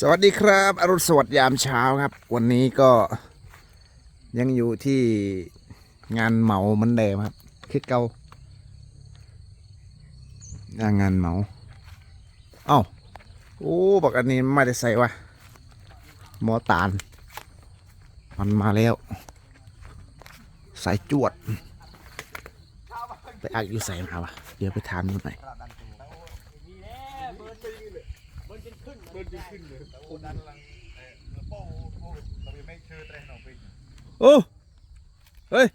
สวัสดีครับอรุณสวัสดิ์ยามเช้าครับ วันนี้ก็ยังอยู่ที่งานเหมาเหมันเดิมครับคิดเก่างานงานเหมา เอ้าโอ้บอกอันนี้ไม่ได้ใส่วะมอตาลมันมาแล้ว สายจวด ไปอักอยู่ใส่มาวะเดี๋ยวไปถามดูหน่อย โอ้เฮ้ย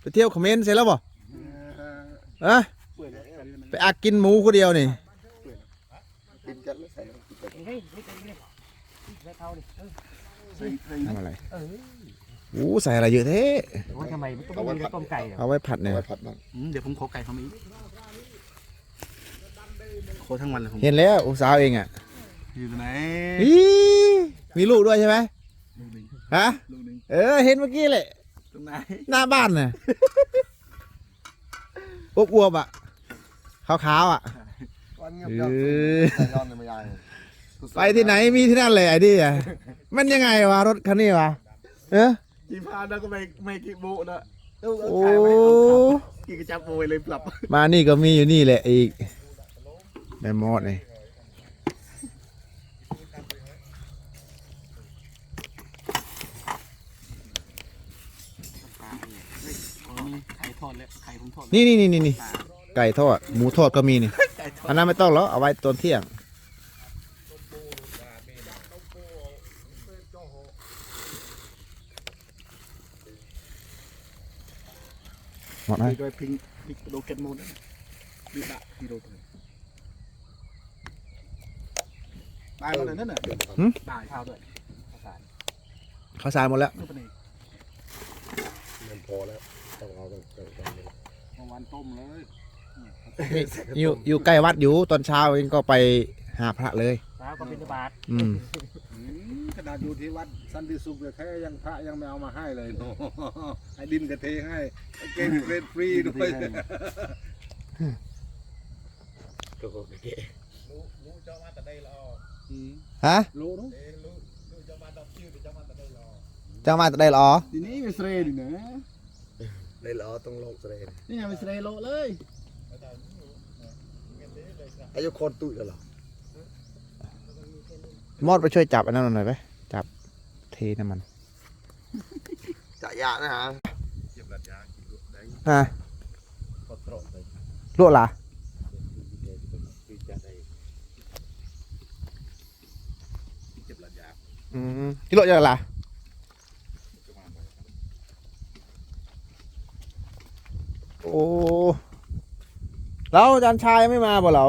ไปเที่ยวเขมรเสร็จแล้วบ่อะไปอักกินหมูคนเดียวนี่ทำอะไรโอ้ใส่อะไรเยอะเท่โอ้ยทำไมไม่ต้องมีเนื้อต้มไก่เหรอเอาไว้ผัดเนี่ยอืมเดี๋ยวผมขอไก่เขามาอีกโคทั้งวันเลยผมเห็นแล้วอุตสาวเองอะ อยู่ตรงไหนอีมีลูกด้วยใช่ไหมลูกหนึ่งฮะ ลูกหนึ่งเออ เห็นเมื่อกี้แหละตรงไหนหน้าบ้านน่ะอวบอวบๆอะขาวๆอะ วันเงียบเอเงียบอแต่ย้อนเลยไม่ยังไปที่ไหนมีที่นั่นเลยไอ้ดิอะมันยังไงวะรถคันนี้วะเออจีพาแล้วก็ไม่ไม่กี่โบนะเออโอ้ขายไว้เอาครับกี่กระจับโบยเลยปรับ มานี่ก็มีอยู่นี่แหละอีกแม่มอดนี่ ทอดแล้วไข่ผมทอดนี่นี่นี่นี่นี่ไก่ทอดหมูทอดก็มีนี่ไก่ทอดอันนั้นไม่ต้องหรอกเอาไว้ตอนเที่ยง หมดไหมโดยพิงพิงโดเก็ตโมดนะดีดะดีโดเลยได้หมดเลยนั่นน่ะได้ข้าวด้วยข้าวสารข้าวสารหมดแล้วนี่เป็นไงมันพอแล้ว ต้องเอาต้องต้องต้อง เมื่อวานต้มเลยอยู่อยู่ใกล้วัดอยู่ตอนเช้าเองก็ไปหาพระเลย เช้าก็เป็นบาทอืมอืมขนาดอยู่ที่วัดสันติสุขเนี่ยแค่ยังพระยังไม่เอามาให้เลยโน่ไอ้ดินกระเทให้ไอ้เกณฑ์เกรดฟรีด้วยอืมฮะรู้เนอะจังมาได้เหรอทีนี้ไปเสรดินะ ได้เหรอต้องลงเสรนนี่ไงไปเสรโลเลยอายุคนตุ้ยเหรอมอดไปช่วยจับอันนั้นหน่อยไปจับเทน้ำมันจะยากนะฮะฮะพอตรอกเลยลวกล่ะพี่จะได้เจ็บหลังยาอืมที่ลวกยังล่ะ โอ้แล้วอาจารย์ชายไม่มาบ่เหรอ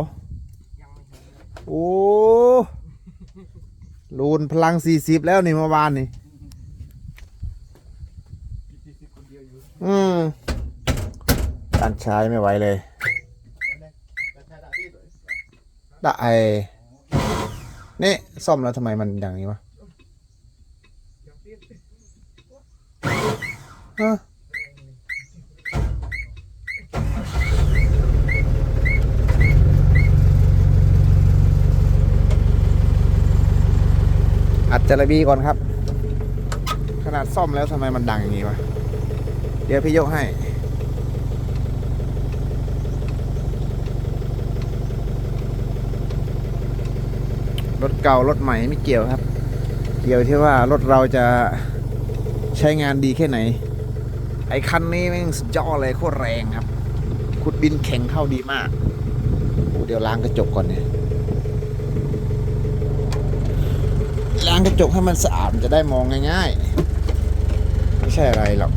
โอ้ลูนพลังสี่สิบแล้วนี่เมื่อวานนี่อืมอาจารย์ชายไม่ไหวเลยได้นี่ซ่อมแล้วทำไมมันอย่างนี้วะฮะ อัดจระบีก่อนครับ ขนาดซ่อมแล้วทำไมมันดังอย่างนี้วะ เดี๋ยวพี่ยกให้ รถเก่ารถใหม่ไม่เกี่ยวครับ เกี่ยวที่ว่ารถเราจะใช้งานดีแค่ไหน ไอ้คันนี้แม่งสุดยอดเลยโคตรแรงครับ ขุดดินแข็งเข้าดีมาก เดี๋ยวล้างกระจกก่อนเนี่ย ล้างกระจกให้มันสะอาดมันจะได้มองง่ายๆ ไม่ใช่อะไรหรอก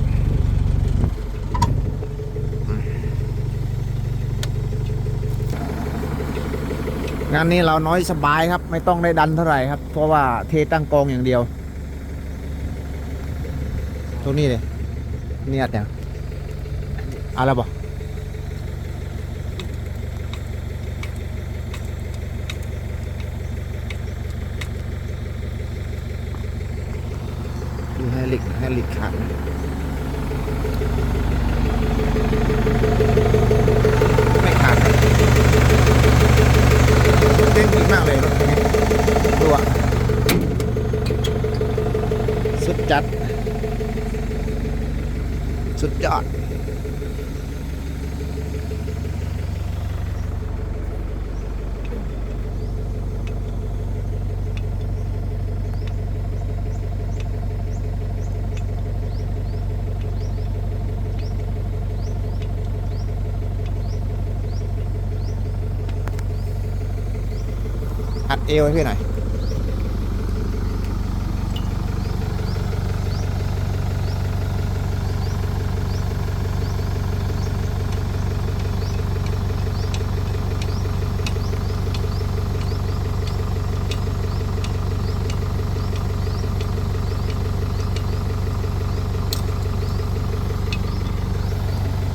งานนี้เราน้อยสบายครับ ไม่ต้องได้ดันเท่าไหร่ครับ เพราะว่าเทตั้งกองอย่างเดียว ตรงนี้เลยเนี่อัดยังเอะไรบ่ดูใหลิกให้หลิกขันไม่ขาดเต้นดีมากเลยรถนี้ดูอะสุดจัด สุดยอด อัดเอวให้พี่หน่อย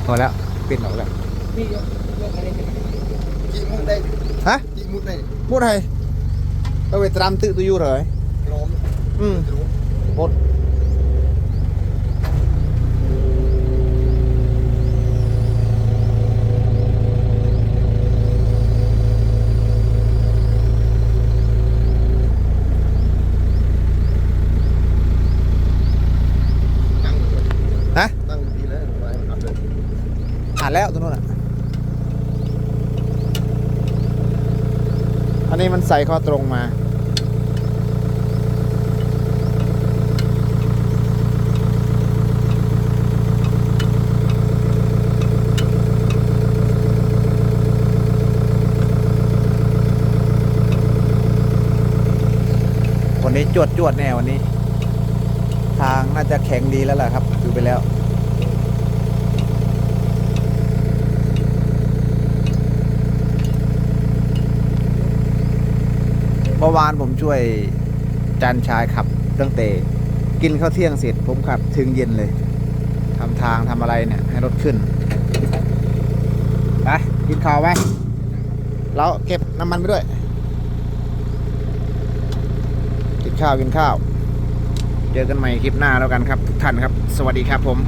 พอแล้วปิดออกแล้วนี่ยกยกอะไรกันจีมุดได้ฮะจีมุดได้พูดไทยเอาไปตรามตึตุยูเหรอกลมอืมรู้หมดตั้งเลยฮะตั้งดีแล้วไว้อัดเลยอ่านแล้วตัวนู้นอะ อันนี้มันใส่ข้อตรงมา วันนี้จวดจวดแน่วันนี้ ทางน่าจะแข็งดีแล้วล่ะครับดูไปแล้ว เมื่อวานผมช่วยจันชายขับตั้งแต่กินข้าวเที่ยงเสร็จผมขับถึงเย็นเลยทำทางทำอะไรเนี่ย ให้รถขึ้นไปกินข้าวไหมแล้วเก็บน้ำมันไปด้วย กินข้าวกินข้าว เจอกันใหม่คลิปหน้าแล้วกันครับ ทุกท่านครับ สวัสดีครับผม